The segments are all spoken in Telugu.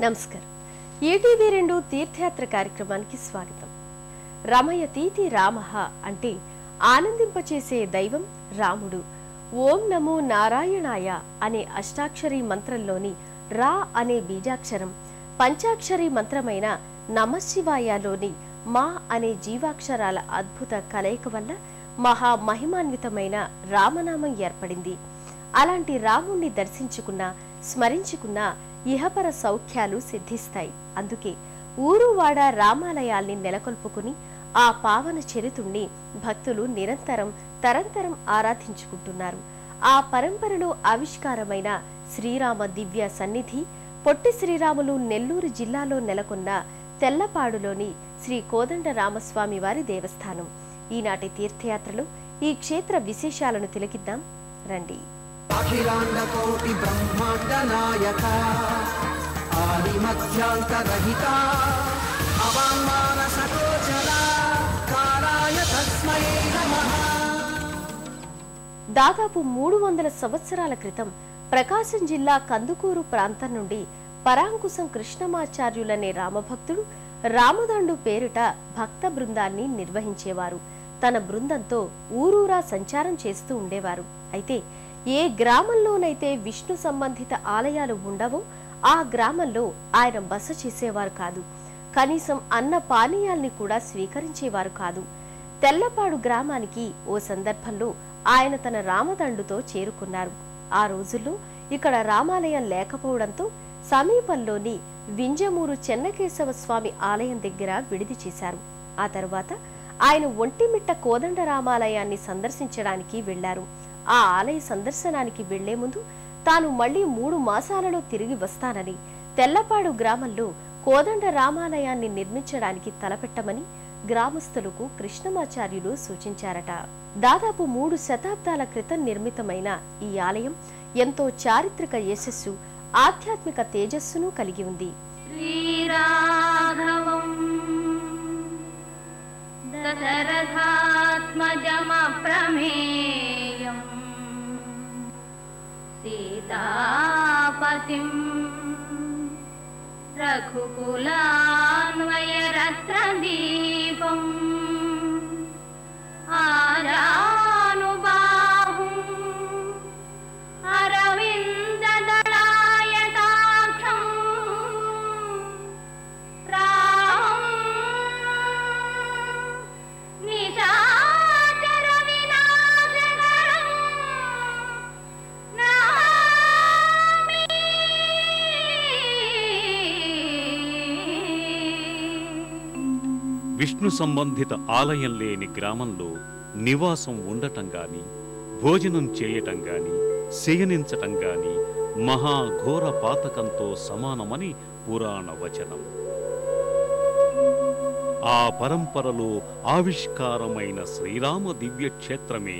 నమస్కారం. ఈటీవీ రెండు తీర్థయాత్ర కార్యక్రమానికి స్వాగతం. రమయతీతి రామహ అంటే ఆనందింపచేసే దైవం రాముడు. ఓం నమో నారాయణాయ అనే అష్టాక్షరి మంత్రంలోని రా అనే బీజాక్షరం పంచాక్షరి మంత్రమైన నమశివాయలోని మా అనే జీవాక్షరాల అద్భుత కలయిక వల్ల మహా మహిమాన్వితమైన రామనామం ఏర్పడింది. అలాంటి రాముణ్ణి దర్శించుకున్న స్మరించుకున్న ఇహపర సౌఖ్యాలు సిద్ధిస్తాయి. అందుకే ఊరువాడ రామాలయాల్ని నెలకొల్పుకుని ఆ పావన చరితుణ్ణి భక్తులు నిరంతరం తరంతరం ఆరాధించుకుంటున్నారు. ఆ పరంపరలో ఆవిష్కారమైన శ్రీరామ దివ్య సన్నిధి పొట్టి శ్రీరాములు నెల్లూరు జిల్లాలో నెలకొన్న తెల్లపాడులోని శ్రీ కోదండ రామస్వామి వారి దేవస్థానం. ఈనాటి తీర్థయాత్రలు ఈ క్షేత్ర విశేషాలను తిలకిద్దాం. రండి. అఖిలాండకోటి బ్రహ్మాండ నాయకా. ఆదిమధ్యాంతరహిత దాదాపు మూడు వందల సంవత్సరాల క్రితం ప్రకాశం జిల్లా కందుకూరు ప్రాంతం నుండి పరాంకుశం కృష్ణమాచార్యులనే రామభక్తుడు రామదండు పేరిట భక్త బృందాన్ని నిర్వహించేవారు. తన బృందంతో ఊరూరా సంచారం చేస్తూ ఉండేవారు. అయితే ఏ గ్రామంలోనైతే విష్ణు సంబంధిత ఆలయాలు ఉండవో ఆ గ్రామంలో ఆయన బస చేసేవారు కాదు. కనీసం అన్న పానీయాల్ని కూడా స్వీకరించేవారు కాదు. తెల్లపాడు గ్రామానికి ఓ సందర్భంలో ఆయన తన రామదండుతో చేరుకున్నారు. ఆ రోజుల్లో ఇక్కడ రామాలయం లేకపోవడంతో సమీపంలోని వింజమూరు చెన్నకేశవ స్వామి ఆలయం దగ్గర విడిది చేశారు. ఆ తర్వాత ఆయన ఒంటిమిట్ట కోదండ రామాలయాన్ని సందర్శించడానికి వెళ్ళారు ఆ ఆలయ సందర్శనానికి వెళ్ళే ముందు తాను మళ్ళీ మూడు మాసాలలో తిరిగి వస్తానని తెల్లపాడు గ్రామంలో కోదండ రామాలయాన్ని నిర్మించడానికి తలపెట్టమని గ్రామస్తులకు కృష్ణమాచార్యులు సూచించారట. దాదాపు మూడు శతాబ్దాల క్రితం నిర్మితమైన ఈ ఆలయం ఎంతో చారిత్రక యశస్సు ఆధ్యాత్మిక తేజస్సును కలిగి ఉంది. శ్రీరాఘవం దశరథ पतिम् रघुकुलान्वयरत्र दीपम् విష్ణు సంబంధిత ఆలయం లేని గ్రామంలో నివాసం ఉండటం గాని భోజనం చేయటం గాని శయనించటం గాని మహాఘోర పాతకంతో సమానమని పురాణ వచనం. ఆ పరంపరలో ఆవిష్కారమైన శ్రీరామ దివ్యక్షేత్రమే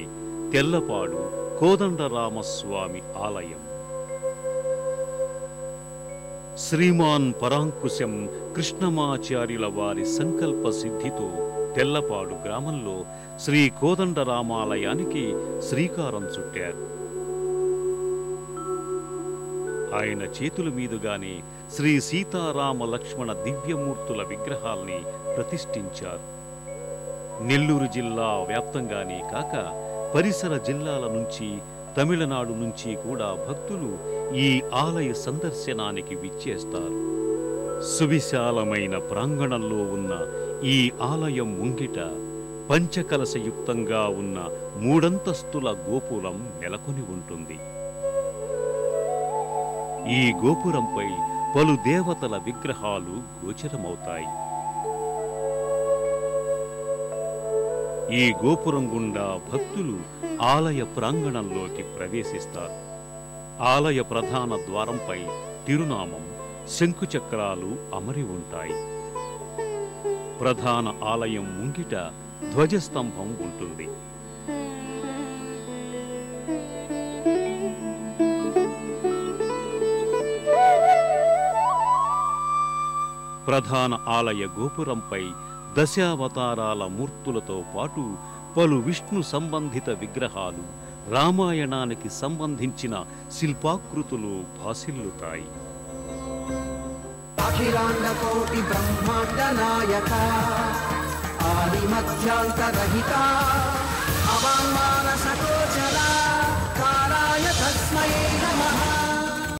తెల్లపాడు కోదండరామస్వామి ఆలయం. శ్రీమాన్ పరాంకుశం కృష్ణమాచార్యుల వారి సంకల్ప సిద్ధితో తెల్లపాడు గ్రామంలో శ్రీ కోదండరామాలయానికి శ్రీకారం చుట్టారు. ఆయన చేతుల మీదుగానే శ్రీ సీతారామ లక్ష్మణ దివ్యమూర్తుల విగ్రహాల్ని ప్రతిష్ఠించారు. నెల్లూరు జిల్లా వ్యాప్తంగానే కాక పరిసర జిల్లాల నుంచి తమిళనాడు నుంచి కూడా భక్తులు ఈ ఆలయ సందర్శనానికి విచ్చేస్తారు. సువిశాలమైన ప్రాంగణంలో ఉన్న ఈ ఆలయం ముంగిట పంచకలశయుక్తంగా ఉన్న మూడంతస్తుల గోపురం నెలకొని ఉంటుంది. ఈ గోపురంపై పలు దేవతల విగ్రహాలు గోచరమవుతాయి. ఈ గోపురం గుండా భక్తులు ఆలయ ప్రాంగణంలోకి ప్రవేశిస్తారు. ఆలయ ప్రధాన ద్వారంపై తిరునామం శంకుచక్రాలు అమరి ఉంటాయి. ప్రధాన ఆలయం ముంగిట ధ్వజస్తంభం ఉంటుంది. ప్రధాన ఆలయ గోపురంపై దశావతారాల మూర్తులతో పాటు పలు విష్ణు సంబంధిత విగ్రహాలు రామాయణానికి సంబంధించిన శిల్పాకృతులు భాసిల్లుతాయి అఖిలాండకోటి బ్రహ్మాండ నాయక ఆది మధ్యాంతరహిత సకో